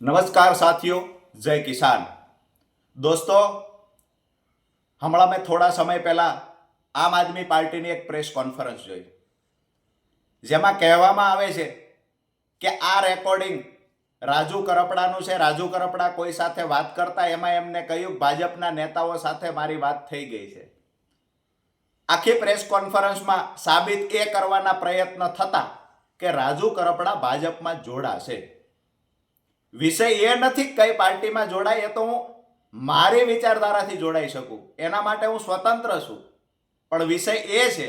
નમસ્કાર સાથીઓ, જય કિસાન. દોસ્તો, હમણાં મેં થોડા સમય પહેલાં આમ આદમી પાર્ટીની એક પ્રેસ કોન્ફરન્સ જોઈ. જેમાં કહેવામાં આવે છે કે આ રેકોર્ડિંગ રાજુ કરપડાનું છે, રાજુ કરપડા કોઈ સાથે વાત કરતા એમાં એમને કહ્યું ભાજપના નેતાઓ સાથે મારી વાત થઈ ગઈ છે. આખી પ્રેસ કોન્ફરન્સમાં સાબિત એ કરવાના પ્રયત્ન થતા કે રાજુ કરપડા ભાજપમાં જોડાશે. વિષય એ નથી કઈ પાર્ટીમાં જોડાય, એ તો હું મારી વિચારધારાથી જોડાઈ શકું. એના માટે હું સ્વતંત્ર છું. પણ વિષય એ છે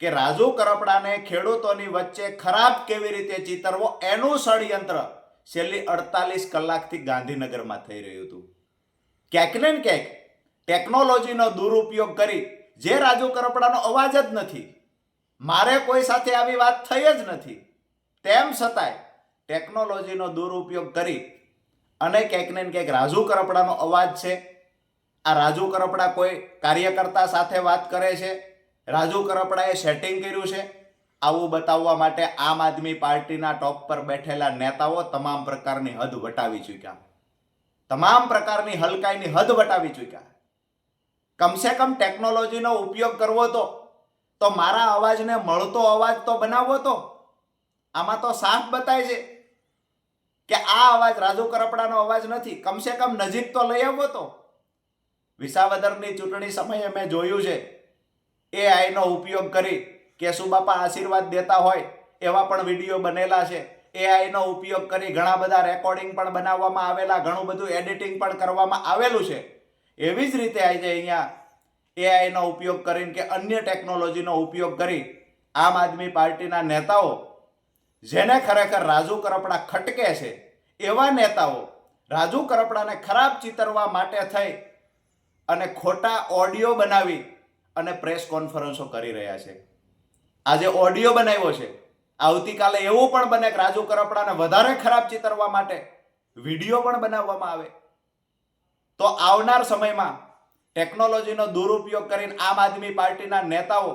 કે રાજુ કરપડાને ખેડૂતોની વચ્ચે ખરાબ કેવી રીતે ચિતરવો, એનું ષડયંત્ર છેલ્લી અડતાલીસ કલાકથી ગાંધીનગરમાં થઈ રહ્યું હતું. ક્યાંક ને ક્યાંક ટેકનોલોજીનો દુરુપયોગ કરી જે રાજુ કરપડાનો અવાજ જ નથી, મારે કોઈ સાથે આવી વાત થઈ જ નથી. તેમ છતાંય ટેકનોલોજીનો દુરુપયોગ કરી અને ક્યાંક ને ક્યાંક રાજુ કરપડાનો અવાજ છે. આ રાજુ કરપડા કોઈ કાર્યકર્તા સાથે વાત કરે છે. રાજુ કરપડાએ સેટિંગ કર્યું છે. આવું બતાવવા માટે આમ આદમી પાર્ટીના ટોપ પર બેઠેલા નેતાઓ તમામ પ્રકારની હદ વટાવી ચૂક્યા. તમામ પ્રકારની હલકાઈની હદ વટાવી ચૂક્યા. કમસે કમ ટેકનોલોજીનો ઉપયોગ કરવો તો તો મારા અવાજને મળતો અવાજ તો બનાવવો તો. આમાં તો સાફ બતાય છે. આ અવાજ રાજુ કરપડાનો અવાજ નથી. કમસે કમ નજીક તો લઈ આવવો તો. વિસાવદરની ચૂંટણી સમયે મેં જોયું છે. એ આઈનો ઉપયોગ કરી કેશુબાપા આશીર્વાદ દેતા હોય એવા પણ વીડિયો બનેલા છે. એઆઈનો ઉપયોગ કરી ઘણા બધા રેકોર્ડિંગ પણ બનાવવામાં આવેલા, ઘણું બધું એડિટિંગ પણ કરવામાં આવેલું છે. એવી જ રીતે આજે અહીંયા એઆઈનો ઉપયોગ કરીને કે અન્ય ટેકનોલોજીનો ઉપયોગ કરી આમ આદમી પાર્ટીના નેતાઓ, જેને ખરેખર રાજુ કરપડા ખટકે છે એવા નેતાઓ રાજુ કરપડાને ખરાબ ચિતરવા માટે થઈ અને ખોટા ઓડિયો બનાવી અને પ્રેસ કોન્ફરન્સો કરી રહ્યા છે. આજે ઓડિયો બનાવ્યો છે. આવતીકાલે એવું પણ બને કે રાજુ કરપડાને વધારે ખરાબ ચિતરવા માટે વીડિયો પણ બનાવવામાં આવે. તો આવનાર સમયમાં ટેકનોલોજીનો દુરુપયોગ કરીને આમ આદમી પાર્ટીના નેતાઓ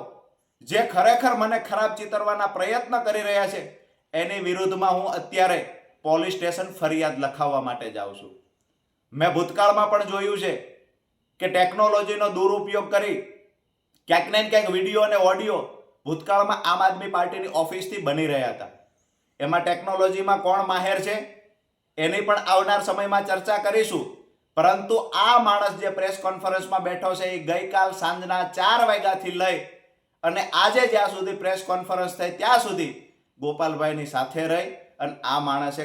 જે ખરેખર મને ખરાબ ચિતરવાના પ્રયત્ન કરી રહ્યા છે, એની વિરુદ્ધમાં હું અત્યારે પોલીસ સ્ટેશન ફરિયાદ લખાવવા માટે જાઉં છું. મેં ભૂતકાળમાં પણ જોયું છે કે ટેકનોલોજીનો દુરુપયોગ કરી ક્યાંક ને ક્યાંક વીડિયો અને ઓડિયો ભૂતકાળમાં આમ આદમી પાર્ટીની ઓફિસથી બની રહ્યા હતા. એમાં ટેકનોલોજીમાં કોણ માહેર છે એની પણ આવનાર સમયમાં ચર્ચા કરીશું. પરંતુ આ માણસ જે પ્રેસ કોન્ફરન્સમાં બેઠો છે એ ગઈકાલ સાંજના ચાર વાગ્યાથી લઈ અને આજે જ્યાં સુધી પ્રેસ કોન્ફરન્સ થઈ ત્યાં સુધી ગોપાલભાઈની સાથે રહી અને આ માણસે